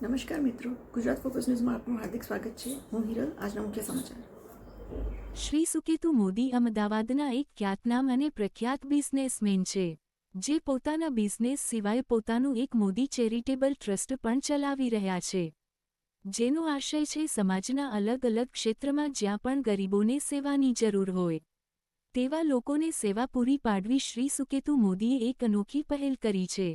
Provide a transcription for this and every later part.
નમસ્કાર મિત્રો, ગુજરાત ફોકસ ન્યૂઝમાં આપનું હાર્દિક સ્વાગત છે. હું હિરલ, આજના મુખ્ય સમાચાર. શ્રી સુકેતુ મોદી અમદાવાદના એક ખ્યાતનામ અને પ્રખ્યાત બિઝનેસમેન છે, જે પોતાના બિઝનેસ સિવાય પોતાનું એક મોદી ચેરિટેબલ ટ્રસ્ટ પણ ચલાવી રહ્યા છે. જેનો આશય છે સમાજના અલગ અલગ ક્ષેત્રમાં જ્યાં પણ ગરીબોને સેવાની જરૂર હોય, તેવા લોકોને સેવા પૂરી પાડવી શ્રી સુકેતુ મોદીએ એક અનોખી પહેલ કરી છે.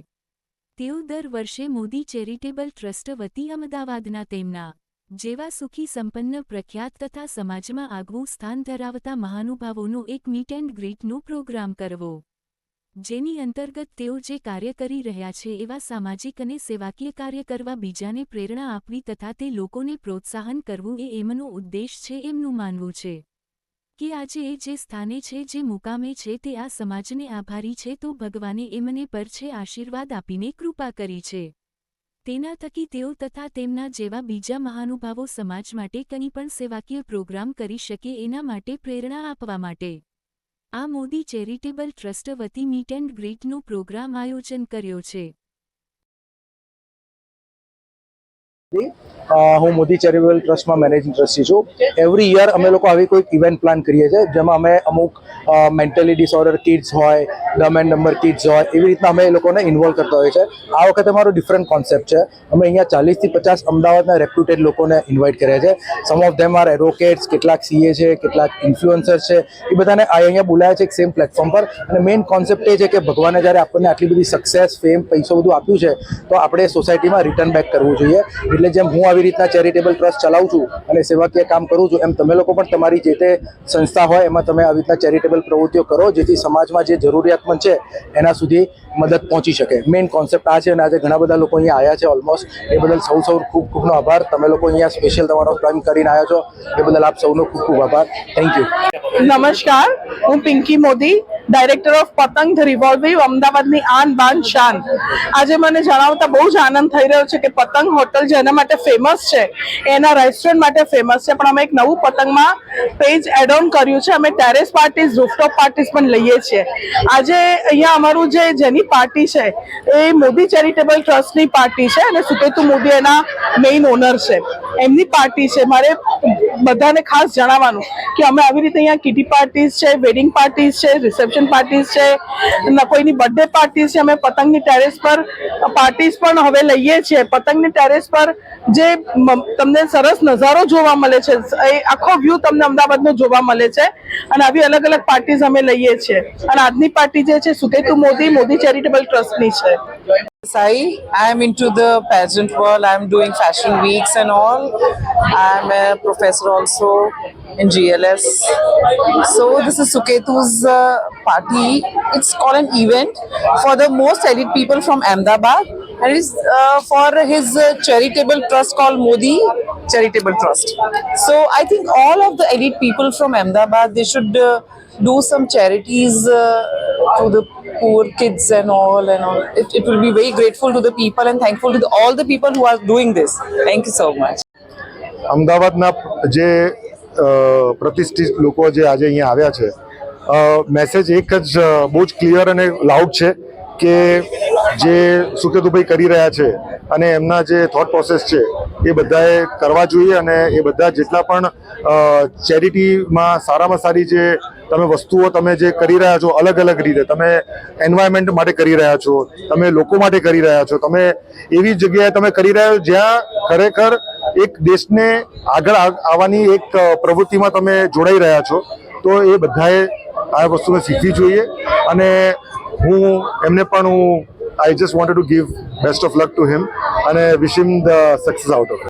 તેઓ દર વર્ષે મોદી ચેરિટેબલ ટ્રસ્ટ વતી અમદાવાદના તેમના જેવા સુખી, સંપન્ન, પ્રખ્યાત તથા સમાજમાં આગવું સ્થાન ધરાવતા મહાનુભાવોનો એક મીટ એન્ડ ગ્રીટનો પ્રોગ્રામ કરવો. જેની અંતર્ગત તેઓ જે કાર્ય કરી રહ્યા છે એવા સામાજિક અને સેવાકીય કાર્ય કરવા બીજાને પ્રેરણા આપવી તથા તે લોકોને પ્રોત્સાહન કરવું એ એમનો ઉદ્દેશ છે એમનું માનવું છે. કે આજે એ જે સ્થાને છે, જે મુકામે છે, તે આ સમાજને આભારી છે, તો ભગવાને એમને પર છે આશીર્વાદ આપીને કૃપા કરી છે. તેના થકી તેઓ તથા તેમના જેવા બીજા મહાનુભાવો સમાજ માટે કંઈ પણ સેવાકીય પ્રોગ્રામ કરી શકે એના માટે પ્રેરણા આપવા માટે. આ મોદી ચેરિટેબલ ટ્રસ્ટ વતી મીટ એન્ડ ગ્રીટનો પ્રોગ્રામ આયોજન કર્યો છે. હું મોદી ચેરિટેબલ ટ્રસ્ટમાં મેનેજિંગ ટ્રસ્ટી છું. એવરી યર અમે લોકો આવી કોઈક ઇવેન્ટ પ્લાન કરીએ છીએ, જેમાં અમે અમુક મેન્ટલી ડિસઓર્ડર કિડ્સ હોય ડમ એન્ડ નંબર કિડ્સ હોય, એવી રીતના અમે એ લોકોને ઇન્વોલ્વ કરતા હોઈએ છીએ. આ વખતે અમારો ડિફરન્ટ કોન્સેપ્ટ છે. અમે અહીંયા ચાલીસથી પચાસ અમદાવાદના રેપ્યુટેડ લોકોને ઇન્વાઇટ કર્યા છે. Some of them are advocates કેટલાક સીએ છે, કેટલાક ઇન્ફ્લુઅન્સર છે. એ બધાને અહીંયા બોલાયા છે એક સેમ પ્લેટફોર્મ પર. અને મેઇન કોન્સેપ્ટ એ છે કે ભગવાને જ્યારે આપણને આટલી બધી સક્સેસ ફેમ પૈસો બધું આપ્યું છે, તો આપણે સોસાયટીમાં રિટર્ન બેક કરવું જોઈએ. એટલે જેમ હું આવી રીતના ચેરિટેબલ ટ્રસ્ટ ચલાવું છું અને સેવાકીય કામ કરું છું, એમ તમે લોકો પણ તમારી જે તે સંસ્થા હોય, એમાં તમે આવી રીતના ચેરિટેબલ પ્રવૃત્તિઓ કરો, જેથી સમાજમાં જે જરૂરિયાતમંદ છે, એના સુધી મદદ પહોંચી શકે. મેઇન કોન્સેપ્ટ આ છે અને આજે ઘણા બધા લોકો અહીંયા આવ્યા છે ઓલમોસ્ટ એ બદલ સૌ સૌ ખૂબ ખૂબનો આભાર. તમે લોકો અહીંયા સ્પેશિયલ તમારો ટાઈમ કરીને આવ્યા છો. એ બદલ આપ સૌનો ખૂબ ખૂબ આભાર. થેન્ક યુ નમસ્કાર. હું Pinky Modi. Director of Patang, the રિવોલ્વિવ અમદાવાદની આન બાન શાન. આજે મને જણાવતા બહુ જ આનંદ થઈ રહ્યો છે કે પતંગ હોટલ જેના માટે ફેમસ છે એના રેસ્ટોરન્ટ માટે ફેમસ છે. પણ અમે એક નવું પતંગમાં પેજ એડ ઓન કર્યું છે. અમે ટેરેસ પાર્ટીઝ રૂફટોપ પાર્ટીઝ પણ લઈએ છીએ. આજે અહીંયા અમારું જે જેની પાર્ટી છે, એ મોદી ચેરિટેબલ ટ્રસ્ટની પાર્ટી છે અને સુકેતુ મોદી એના મેઇન ઓનર છે. એમની પાર્ટી છે. મારે બધાને ખાસ જણાવવાનું કે અમે આવી રીતે અહીંયા કિટી પાર્ટીઝ છે વેડિંગ પાર્ટીઝ છે રિસેપ્શન પાર્ટીઝ છે કોઈની બર્થડે પાર્ટીઝ છે. અમે પતંગની ટેરેસ પર પાર્ટીઝ પણ હવે લઈએ છીએ. પતંગની ટેરેસ પર જે તમને સરસ નજારો જોવા મળે છે. એ આખો વ્યૂ તમને અમદાવાદનો જોવા મળે છે. અને આવી અલગ અલગ પાર્ટીઝ અમે લઈએ છીએ. અને આજની પાર્ટી જે છે, સુકેતુ મોદી મોદી ચેરિટેબલ ટ્રસ્ટની છે. Sai. I'm into the pageant world. I'm doing fashion weeks and all. I'm a professor also in GLS. So this is Suketu's uh, party. It's called an event for the most elite people from Ahmedabad. And it is uh, for his uh, charitable trust called Modi Charitable Trust. So I think all of the elite people from Ahmedabad, they should uh, do some charities uh, to the poor kids and all and all. It, it will be very grateful to the people and thankful to the, all the people who are doing this. Thank you so much. અમદાવાદના જે પ્રતિષ્ઠિત લોકો જે આજે અહીંયા આવ્યા છે message એક જ બહુ જ ક્લિયર અને લાઉડ છે કે જે સુકેતુભાઈ કરી રહ્યા છે અને એમના જે થોટ પ્રોસેસ છે એ બધાએ કરવા જોઈએ અને એ બધા જેટલા પણ ચેરિટીમાં સારામાં સારી જે તમે વસ્તુઓ તમે જે કરી રહ્યા છો અલગ અલગ રીતે, તમે એન્વાયરમેન્ટ માટે કરી રહ્યા છો, તમે લોકો માટે કરી રહ્યા છો, તમે એવી જગ્યાએ તમે કરી રહ્યા છો જ્યાં ખરેખર એક દેશને આગળ આવવાની એક પ્રવૃત્તિમાં તમે જોડાઈ રહ્યા છો, તો એ બધાએ આ વસ્તુને શીખવી જોઈએ. અને હું, એમને પણ હું I just wanted to give best of luck to him અને wish him the success out of